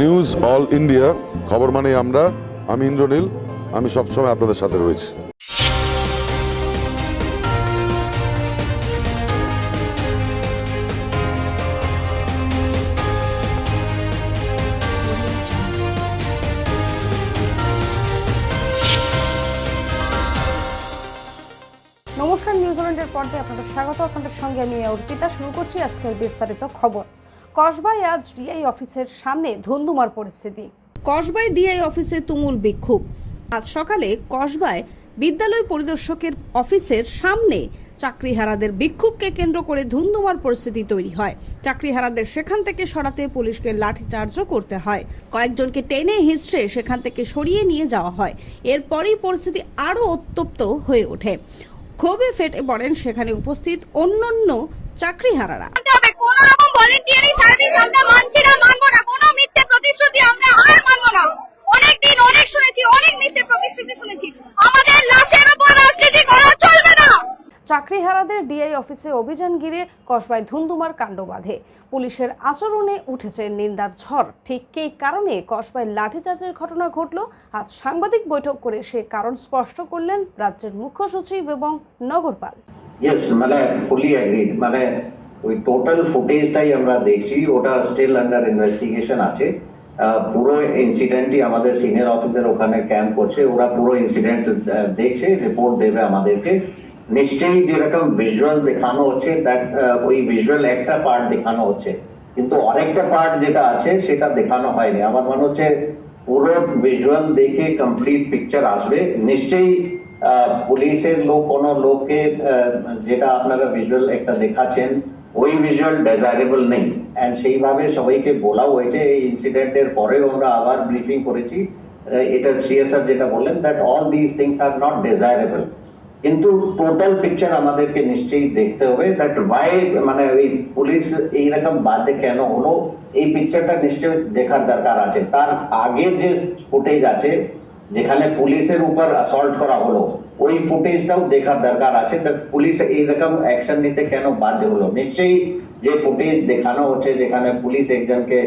News all India, খবর মানে আমরা। আমি ইন্দ্রনীল, আমি সবসময় আপনাদের সাথে রয়েছি। নমস্কার নিউজিল্যান্ডের পর্দায় আপনাদের স্বাগত। আপনাদের সঙ্গে আমি অর্পিতা। শুরু করছি আজকের বিস্তারিত খবর। কসবাই আজ ডিআই অফিসের সামনে ধুন্ধুমার পরিস্থিতি। কসবাই ডিআই অফিসে তুমুল বিক্ষোভ। আজ সকালে কসবায় বিদ্যালয় পরিদর্শকের অফিসের সামনে চাকরিহারাদের বিক্ষোভকে কেন্দ্র করে ধুন্ধুমার পরিস্থিতি তৈরি হয়। চাকরিহারাদের সেখান থেকে সরাতে পুলিশকে লাঠিচার্জও করতে হয়। কয়েকজনকে টেনে হিঁচড়ে সেখান থেকে সরিয়ে নিয়ে যাওয়া হয়। এরপরেই পরিস্থিতি আরও উত্তপ্ত হয়ে ওঠে। ক্ষোভে ফেটে পড়েন সেখানে উপস্থিত অন্যান্য চাকরিহারারা মানতে হবে কোন রকম ভলেন্টিয়ারি সার্ভিস আমরা মানছি না মানবো না। কোনো মিথ্যে প্রতিশ্রুতি আমরা আর মানবো না। অনেক দিন অনেক শুনেছি অনেক মিথ্যে প্রতিশ্রুতি শুনেছি। আমাদের লাশের উপর রাজনীতি করা চলবে না। চাকরিহারাদের ডিআই অফিসে অভিযান ঘিরে কসবায় ধুন্ধুমার কাণ্ড বাঁধে। পুলিশের আচরণে উঠেছে নিন্দার ঝড়। ঠিক কী কারণে কসবায় লাঠিচার্জের ঘটনা ঘটল আজ সাংবাদিক বৈঠক করে সে কারণ স্পষ্ট করলেন রাজ্যের মুখ্য সচিব এবং নগরপাল। মানে ফুলি মানে ওই টোটাল ফুটেজটাই আমরা দেখছি, ওটা স্টিল আন্ডার ইনভেস্টিগেশন আছে। পুরো ইনসিডেন্টই আমাদের সিনিয়র অফিসার ওখানে ক্যাম্প করছে, ওরা পুরো ইনসিডেন্ট দেখছে রিপোর্ট দেবে আমাদেরকে। নিশ্চয়ই যেরকম ভিজুয়াল দেখানো হচ্ছে দ্যাট ওই ভিজুয়াল একটা পার্ট দেখানো হচ্ছে। কিন্তু আরেকটা পার্ট যেটা আছে, সেটা দেখানো হয়নি। আমার মনে হচ্ছে পুরো ভিজুয়াল দেখে কমপ্লিট পিকচার আসবে। নিশ্চয়ই পুলিশের লোক, কোনো লোককে যেটা আপনারা ভিজুয়াল একটা দেখাচ্ছেন ওই ভিজুয়াল ডেজারেবল নেই। অ্যান্ড সেইভাবে সবাইকে বলাও হয়েছে, এই ইনসিডেন্টের পরেও আমরা আবার ব্রিফিং করেছি। এটা সিএসআর যেটা বললেন that all this things are not desirable কিন্তু টোটাল পিকচার আমাদেরকে নিশ্চয়ই দেখতে হবে দ্যাট ওয়াই মানে ওই পুলিশ এইরকম বাদে কেন হলো, এই পিকচারটা নিশ্চয়ই দেখার দরকার আছে। তার আগের যে ফুটেজ আছে, যেখানে পুলিশের উপর অ্যাসল্ট করা হলো ওই ফুটেজটাও দেখার দরকার আছে। পুলিশ এইরকম অ্যাকশন নিতে কেন বাধ্য হলো? নিশ্চয়ই যে ফুটেজ দেখানো হচ্ছে যেখানে পুলিশ একজনকে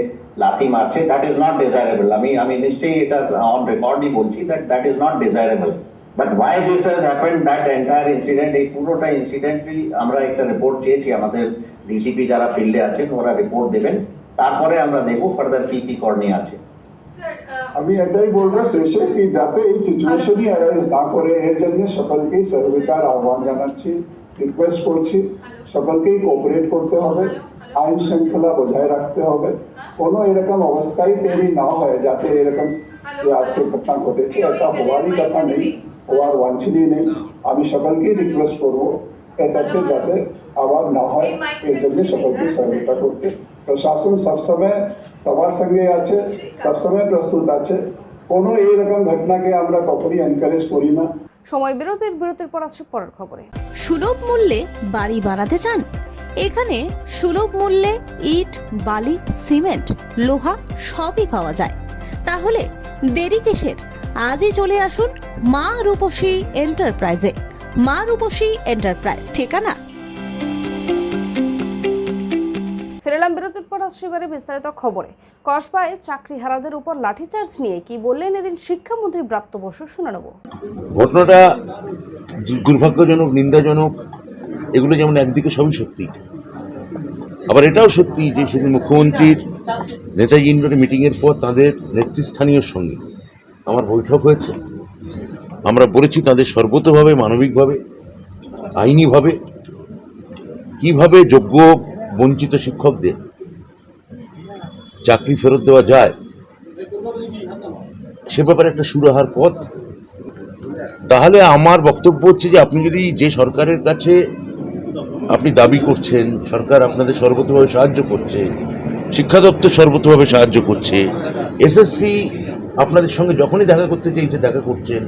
লাথি মারছে দ্যাট ইজ নট ডিজায়ারেবল আমি আমি নিশ্চয়ই এটা অন রেকর্ডই বলছি that that is not desirable but why this has happened that entire incident এই পুরোটা ইনসিডেন্টই আমরা একটা রিপোর্ট চেয়েছি। আমাদের ডিসিপি যারা ফিল্ডে আছেন, ওরা রিপোর্ট দেবেন। তারপরে আমরা দেখব ফার্দার কি কি করণীয় আছে। আমি এটাই বলব শেষে কি যাতে এই সিচুয়েশনই অ্যারাইজ না করে এর জন্য সকলকেই সর্বিতার আহ্বান জানাচ্ছি রিকোয়েস্ট করছি সকলকেই কোঅপারেট করতে হবে আইন শৃঙ্খলা বজায় রাখতে হবে কোনো এরকম অবস্থায় তৈরি না হয় যাতে এরকম যে আজকে ঘটনা ঘটেছে এটা হওয়ারই কথা নেই হওয়ার ওয়াঞ্ছিতই নেই আমি সকলকেই রিকোয়েস্ট করব এটাতে যাতে আবার না হয় এর জন্য সকলকে সহযোগিতা করতে প্রশাসন সবসময় সবার সঙ্গে আছে সবসময় প্রস্তুত আছে। কোনো এইরকম ঘটনাকে আমরা কখনই এনকারেজ করি না। সময় বিরতির বিরতির পর আসছে পরের খবরে। সুলভ মূল্যে বাড়ি বানাতে চান? এখানে সুলভ মূল্যে ইট বালি সিমেন্ট লোহা সবই পাওয়া যায়। তাহলে দেরি কিসের? আজই চলে আসুন মা রূপসী এন্টারপ্রাইজে। মা রূপসী এন্টারপ্রাইজ ঠিকানা ফেরালাম বিরতির পর আসছে এবারে বিস্তারিত খবরে। কসবায় চাকরিহারাদের উপর লাঠিচার্জ নিয়ে কি বললেন এদিন শিক্ষামন্ত্রী ব্রাত্য বসু? শুনে নেব। ঘটনাটা দুর্ভাগ্যজনক, নিন্দাজনক, এগুলো যেমন একদিকে সবই সত্যি। আবার এটাও সত্যি যে সেদিন মুখ্যমন্ত্রীর নেতাজি ইন্ডোরে মিটিংয়ের পর তাদের নেতৃস্থানীয় সঙ্গে আমার বৈঠক হয়েছে। আমরা বলেছি তাদের সর্বতভাবে, মানবিকভাবে, আইনিভাবে, কীভাবে যোগ্য বঞ্চিত শিক্ষকদের চাকরি ফেরত দেওয়া যায়, সে ব্যাপারে একটা সুরাহার পথ। তাহলে আমার বক্তব্য হচ্ছে যে আপনি যদি যে সরকারের কাছে আপনি দাবি করছেন, সরকার আপনাদের সর্বতভাবে সাহায্য করছে, শিক্ষা দপ্তর সর্বতভাবে সাহায্য করছে, এসএসসি আপনাদের সঙ্গে যখনই দেখা করতে চাইছে, দেখা করছেন,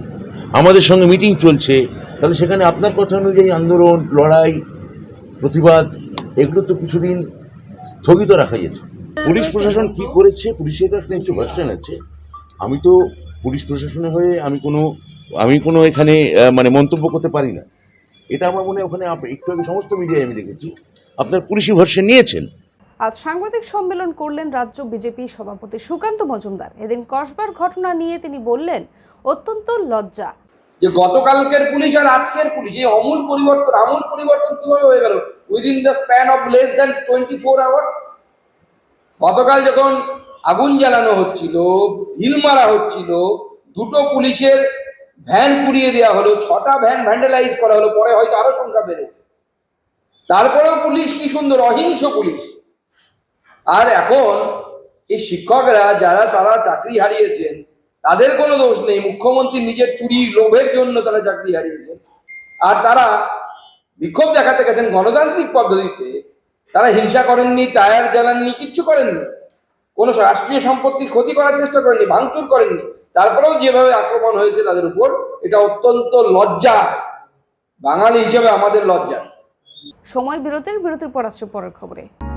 আমাদের সঙ্গে মিটিং চলছে, তাহলে সেখানে আপনার কথা অনুযায়ী আন্দোলন, লড়াই, প্রতিবাদ এগুলো তো কিছুদিন স্থগিত রাখা যেত পুলিশ প্রশাসন কি করেছে? পুলিশের কাছে নিশ্চয় ভার্সন আছে আমি তো পুলিশ প্রশাসনে হয়ে আমি কোনো আমি কোনো এখানে মানে মন্তব্য করতে পারি না। এটা আমার মনে হয় ওখানে একটু আগে সমস্ত মিডিয়ায় আমি দেখেছি। আপনার পুলিশি ভার্সন নিয়েছেন। আজ সাংবাদিক সম্মেলন করলেন রাজ্য বিজেপি সভাপতি সুকান্ত মজুমদার। এদিন কসবার ঘটনা নিয়ে তিনি বললেন অত্যন্ত লজ্জা। যে গতকালকের পুলিশ আর আজকের পুলিশ, এই অমূল পরিবর্তন, আমূল পরিবর্তন কীভাবে হয়ে গেল? Within the span of less than twenty four hours গতকাল যখন আগুন জ্বালানো হচ্ছিল, ঢিল মারা হচ্ছিল, দুটো পুলিশের ভ্যান পুড়িয়ে দেওয়া হলো, ছটা ভ্যান ভ্যান্ডালাইজ করা হলো, পরে হয়তো আরও সংখ্যা বেড়েছে। তারপরেও পুলিশ কি সুন্দর, অহিংস পুলিশ। আর এখন এই শিক্ষকরা, যারা তারা চাকরি হারিয়েছেন তাদের কোনো দোষ নেই। মুখ্যমন্ত্রী নিজের চুরি, লোভের জন্য তারা চাকরি হারিয়েছেন। আর তারা বিক্ষোভ দেখাতে গেছেন গণতান্ত্রিক পদ্ধতিতে। তারা হিংসা করেননি, টায়ার জ্বালাননি, কিচ্ছু করেননি। কোনো রাষ্ট্রীয় সম্পত্তির ক্ষতি করার চেষ্টা করেননি, ভাঙচুর করেননি। তারপরেও যেভাবে আক্রমণ হয়েছে তাদের উপর, এটা অত্যন্ত লজ্জা। বাঙালি হিসেবে আমাদের লজ্জা। সময় বিরতির বিরতির পর আসছে পরের খবরে।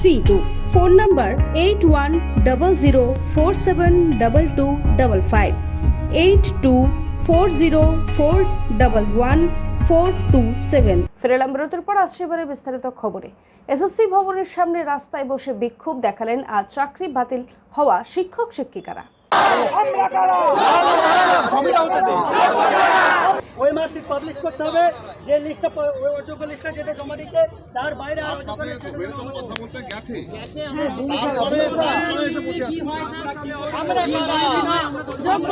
three two phone number eight one double zero four seven double two double five eight two four zero four double one four two seven ফিরে এলাম বিরতির পর আসছে এবারে বিস্তারিত খবরে। এসএসসি ভবনের সামনে রাস্তায় বসে বিক্ষোভ দেখালেন আজ চাকরি বাতিল হওয়া শিক্ষক শিক্ষিকারা ওই মার্কশিট পাবলিশ করতে হবে। যে লিস্টটা ওই অযোগ্য লিস্টটা যেটা জমা দিচ্ছে তার বাইরে আর অযোগ্য কারা? যোগ্য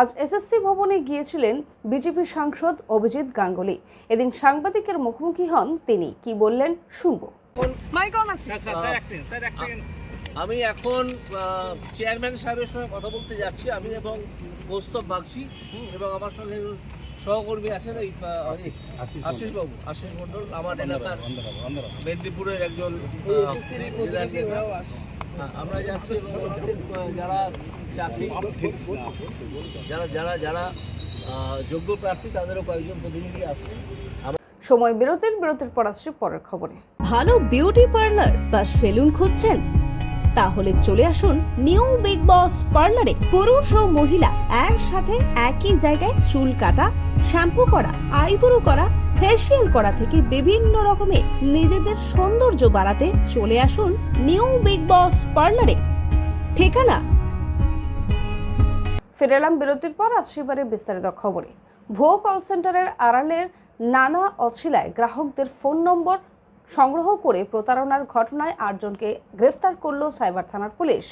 আজ এসএসসি ভবনে গিয়েছিলেন বিজেপি সাংসদ অভিজিৎ গাঙ্গুলি। এদিন সাংবাদিকের মুখোমুখি হন তিনি। কি বললেন শুনব। আমি এখন আহ, চেয়ারম্যান সাহেবের সঙ্গে কথা বলতে যাচ্ছি। আমি এবং কৌস্তব বাগচি এবং আমার সঙ্গে সহকর্মী আছেন এই আশিস বাবু আশিস মন্ডল আমার এলাকার মেদিনীপুরের একজন। হ্যাঁ, আমরা যাচ্ছি যারা চাকরি যারা যারা যারা আহ, যোগ্য প্রার্থী তাদেরও কয়েকজন প্রতিনিধি আসছে। সময় বিরতির বিরতির পর আসছে পরের খবরে। ভালো বিউটি পার্লার বা সেলুন খুঁজছেন? তাহলে চলে আসুন নিউ বিগ বস পার্লারে পুরুষ ও মহিলা একসাথে একই জায়গায় চুল কাটা শ্যাম্পু করা আইব্রো করা ফেসিয়াল করা থেকে বিভিন্ন রকমের নিজেদের সৌন্দর্য বাড়াতে চলে আসুন নিউ বিগ বস পার্লারে ঠিকানা? ফিরে এলাম বিরতির পর, আসছে এবারে বিস্তারিত খবরে। ভুয়ো কল সেন্টারের আড়ালের নানা অছিলায় গ্রাহকদের ফোন নম্বর সংগ্রহ করে প্রতারণার ঘটনায় আটজনকে গ্রেফতার করল সাইবার থানার পুলিশ।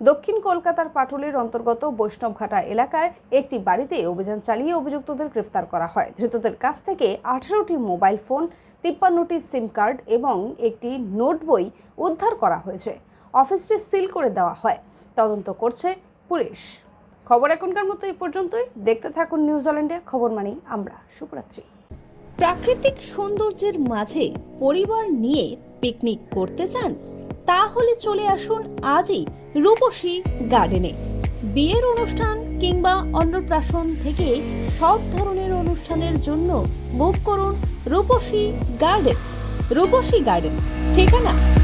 দক্ষিণ কলকাতার পাটুলির অন্তর্গত বৈষ্ণবঘাটা এলাকায় একটি বাড়িতে অভিযান চালিয়ে অভিযুক্তদের গ্রেফতার করা হয়। ধৃতদের কাছ থেকে আঠারোটি মোবাইল ফোন, তিপ্পান্নটি সিম কার্ড এবং একটি নোট বই উদ্ধার করা হয়েছে। অফিসটি সিল করে দেওয়া হয়। তদন্ত করছে পুলিশ। খবর এখনকার মতো এই পর্যন্তই। দেখতে থাকুন নিউজিল্যান্ডের খবর মানি আমরা। শুভরাত্রি। প্রাকৃতিক সৌন্দর্যের মাঝে পরিবার নিয়ে পিকনিক করতে চান, তাহলে চলে আসুন আজই রূপসী গার্ডেনে বিয়ের অনুষ্ঠান কিংবা অন্নপ্রাশন থেকে সব ধরনের অনুষ্ঠানের জন্য বুক করুন রূপসী গার্ডেন রূপসী গার্ডেন ঠিকানা